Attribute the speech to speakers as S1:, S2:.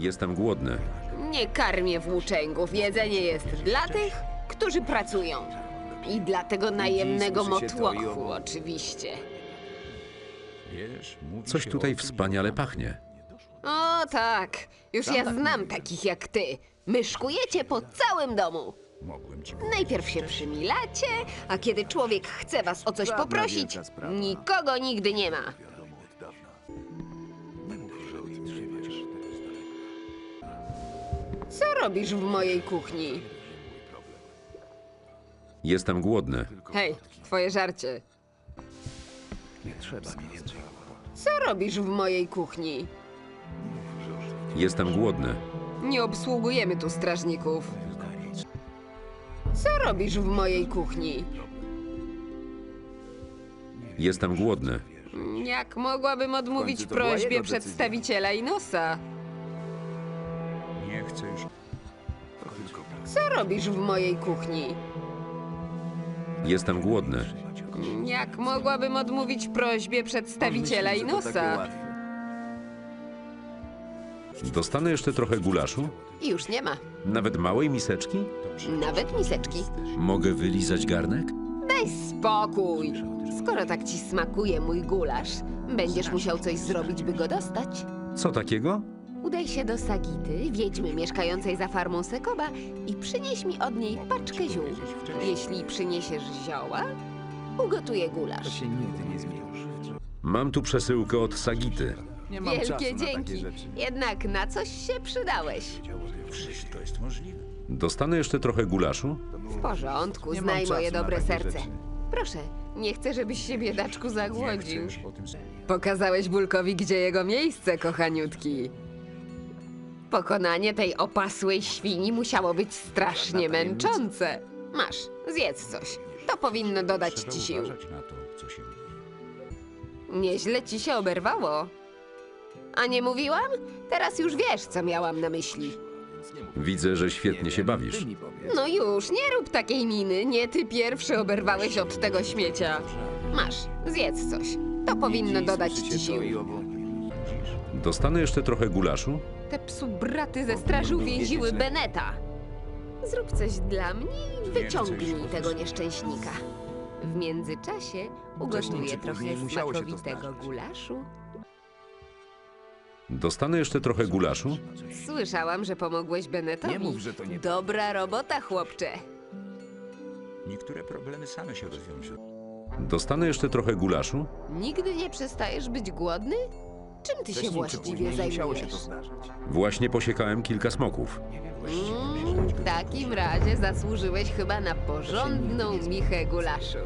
S1: Jestem głodny.
S2: Nie karmię włóczęgów. Jedzenie jest dla tych, którzy pracują. I dla tego najemnego motłochu, oczywiście.
S1: Coś tutaj wspaniale pachnie.
S2: O tak, już ja znam takich jak ty. Myszkujecie po całym domu. Najpierw się przymilacie, a kiedy człowiek chce was o coś poprosić, nikogo nigdy nie ma. Co robisz w mojej kuchni?
S1: Jestem głodny.
S2: Hej, twoje żarcie.
S3: Nie trzeba mi więcej.
S2: Co robisz w mojej kuchni?
S1: Jestem głodny.
S2: Nie obsługujemy tu strażników. Co robisz w mojej kuchni?
S1: Jestem głodny.
S2: Jak mogłabym odmówić prośbie przedstawiciela Inosa?
S4: Nie chcę już.
S2: Co robisz w mojej kuchni?
S1: Jestem głodny.
S2: Jak mogłabym odmówić prośbie przedstawiciela Inosa?
S1: Dostanę jeszcze trochę gulaszu?
S2: Już nie ma.
S1: Nawet małej miseczki?
S2: Nawet miseczki.
S1: Mogę wylizać garnek?
S2: Daj spokój. Skoro tak ci smakuje mój gulasz, będziesz musiał coś zrobić, by go dostać.
S1: Co takiego?
S2: Udaj się do Sagity, wiedźmy mieszkającej za farmą Sekoba i przynieś mi od niej paczkę ziół. Jeśli przyniesiesz zioła, ugotuję
S3: To
S2: gulasz.
S3: się nigdy nie zmieni.
S1: Mam tu przesyłkę od Sagity.
S3: Nie mam
S2: Wielkie
S3: czasu na takie
S2: dzięki.
S3: rzeczy.
S2: Jednak na coś się przydałeś.
S4: Wszystko jest możliwe.
S1: Dostanę jeszcze trochę gulaszu?
S2: W porządku,
S3: Nie mam
S2: znaj
S3: czasu
S2: moje
S3: na
S2: dobre
S3: takie
S2: serce.
S3: rzeczy.
S2: Proszę, nie chcę, żebyś się biedaczku zagłodził.
S4: o tym
S2: Pokazałeś Bulkowi, gdzie jego miejsce, kochaniutki. Pokonanie tej opasłej świni musiało być strasznie męczące. Masz, zjedz coś. To powinno dodać
S4: Trzeba
S2: ci sił.
S4: uważać na to, co się mówi.
S2: Nieźle ci się oberwało. A nie mówiłam? Teraz już wiesz, co miałam na myśli.
S1: Widzę, że świetnie się bawisz.
S3: Ty mi powiedz.
S2: No już, nie rób takiej miny. Nie ty pierwszy oberwałeś od tego śmiecia. Masz, zjedz coś. To powinno dodać ci
S3: i
S2: sił.
S3: Owo.
S1: Dostanę jeszcze trochę gulaszu?
S2: Te psu braty ze straży uwięziły. Beneta. Zrób coś dla mnie i wyciągnij tego nieszczęśnika. W międzyczasie ugotuję trochę smakowitego gulaszu.
S1: Dostanę jeszcze trochę gulaszu?
S2: Słyszałam, że pomogłeś Benetowi.
S3: Nie mów, że to nie
S2: Dobra robota, chłopcze.
S4: Niektóre problemy same się rozwiążą.
S1: Dostanę jeszcze trochę gulaszu?
S2: Nigdy nie przestajesz być głodny? Czym ty się właściwie
S3: później musiało się
S2: zajmujesz?
S3: to zdarzyć.
S1: Właśnie posiekałem kilka smoków.
S2: Mm, w takim razie zasłużyłeś chyba na porządną michę gulaszu.